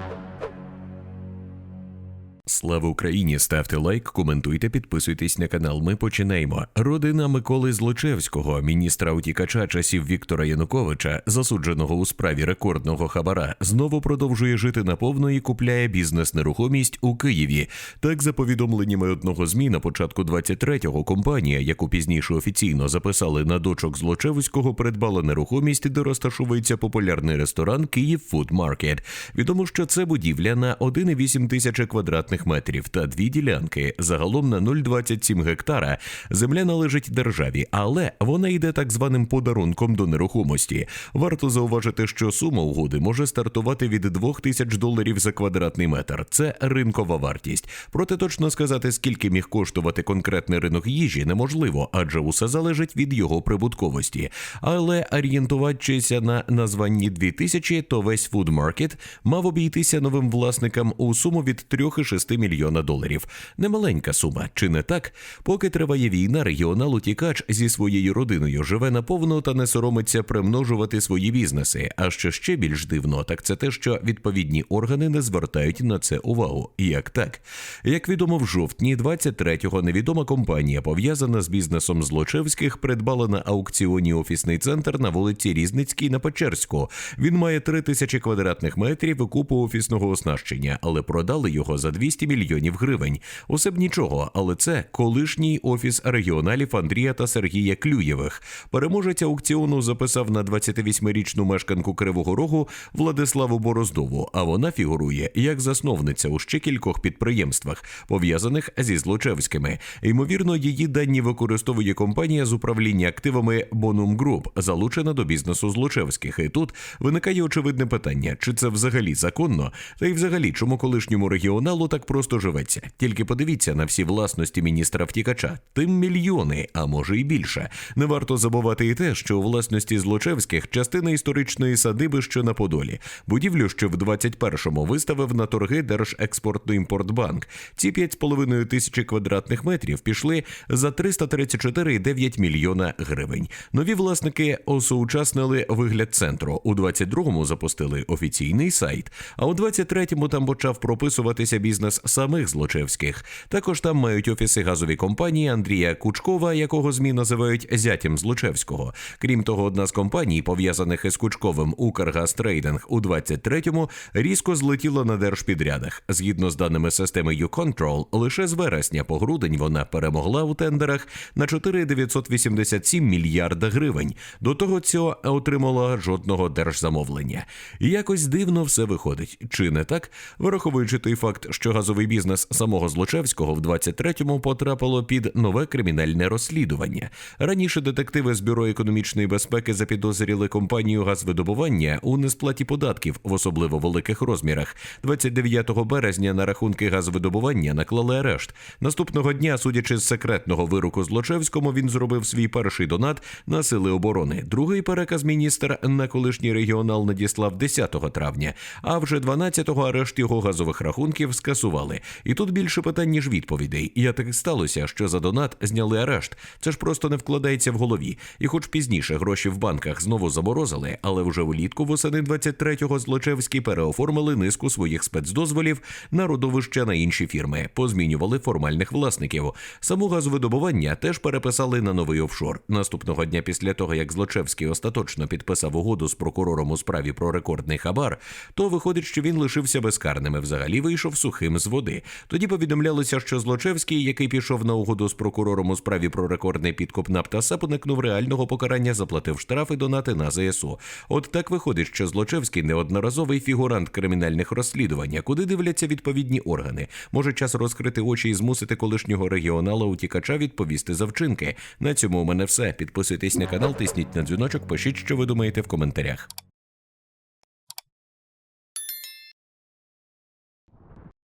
Thank you. Слава Україні! Ставте лайк, коментуйте, підписуйтесь на канал. Ми починаємо. Родина Миколи Злочевського, міністра утікача часів Віктора Януковича, засудженого у справі рекордного хабара, знову продовжує жити наповно і купляє бізнес-нерухомість у Києві. Так, за повідомленнями одного змі на початку 23-го, компанія, яку пізніше офіційно записали на дочок Злочевського, придбала нерухомість, де розташовується популярний ресторан Київ Фуд Маркет. Відомо, що це будівля на 1,8 тисячі квадратних метрів та дві ділянки. Загалом на 0,27 гектара земля належить державі, але вона йде так званим подарунком до нерухомості. Варто зауважити, що сума угоди може стартувати від 2 тисяч доларів за квадратний метр. Це ринкова вартість. Проте точно сказати, скільки міг коштувати конкретний ринок їжі, неможливо, адже усе залежить від його прибутковості. Але орієнтуватися на названні 2000, то весь фудмаркет мав обійтися новим власникам у суму від 3,6 мільйона доларів. Немаленька сума, чи не так? Поки триває війна, регіонал утікач зі своєю родиною живе наповно та не соромиться примножувати свої бізнеси. А що ще більш дивно, так це те, що відповідні органи не звертають на це увагу. Як так? Як відомо, в жовтні 23-го невідома компанія, пов'язана з бізнесом Злочевських, придбала на аукціоні офісний центр на вулиці Різницькій на Печерську. Він має 3 тисячі квадратних метрів і купу офісного оснащення, але продали його за 200 мільйонів гривень. Усе б нічого, але це колишній офіс регіоналів Андрія та Сергія Клюєвих. Переможець аукціону записав на 28-річну мешканку Кривого Рогу Владиславу Бороздову, а вона фігурує як засновниця у ще кількох підприємствах, пов'язаних зі Злочевськими. Ймовірно, її дані використовує компанія з управління активами Bonum Group, залучена до бізнесу Злочевських. І тут виникає очевидне питання: чи це взагалі законно? Та й взагалі, чому колишньому регіоналу так просто живеться? Тільки подивіться на всі власності міністра втікача. Тим мільйони, а може й більше. Не варто забувати і те, що у власності Злочевських частина історичної садиби, що на Подолі, будівлю, що в 21-му виставив на торги Держекспортно-імпортбанк. Ці 5,5 тисячі квадратних метрів пішли за 334,9 мільйона гривень. Нові власники осоучаснили вигляд центру. У 22-му запустили офіційний сайт, а у 23-му там почав прописуватися бізнес самих Злочевських. Також там мають офіси газові компанії Андрія Кучкова, якого змі називають зятям Злочевського. Крім того, одна з компаній, пов'язаних із Кучковим Укргазтрейдинг у 23-му, різко злетіла на держпідрядах. Згідно з даними системи YouControl, лише з вересня по грудень вона перемогла у тендерах на 4,987 мільярда гривень. До того цього отримала жодного держзамовлення. Якось дивно все виходить. Чи не так? Враховуючи той факт, що газовий бізнес самого Злочевського в 23-му потрапило під нове кримінальне розслідування. Раніше детективи з бюро економічної безпеки запідозріли компанію газвидобування у несплаті податків в особливо великих розмірах. 29 березня на рахунки газвидобування наклали арешт. Наступного дня, судячи з секретного вироку Злочевському, він зробив свій перший донат на сили оборони. Другий переказ міністр на колишній регіонал надіслав 10 травня. А вже 12-го арешт його газових рахунків скасували. І тут більше питань ніж відповідей. Як так сталося, що за донат зняли арешт. Це ж просто не вкладається в голові. І, хоч пізніше гроші в банках знову заморозили, але вже влітку восени 23-го Злочевські переоформили низку своїх спецдозволів на родовища на інші фірми, позмінювали формальних власників. Саму газовидобування теж переписали на новий офшор. Наступного дня після того, як Злочевський остаточно підписав угоду з прокурором у справі про рекордний хабар, то виходить, що він лишився безкарним і взагалі вийшов сухим з води. Тоді повідомлялося, що Злочевський, який пішов на угоду з прокурором у справі про рекордний підкуп Наптаса, поникнув реального покарання, заплатив штрафи донати на ЗСУ. От так виходить, що Злочевський неодноразовий фігурант кримінальних розслідувань, куди дивляться відповідні органи. Може час розкрити очі і змусити колишнього регіонала утікача відповісти за вчинки. На цьому у мене все. Підписуйтесь на канал, тисніть на дзвіночок, пишіть, що ви думаєте в коментарях.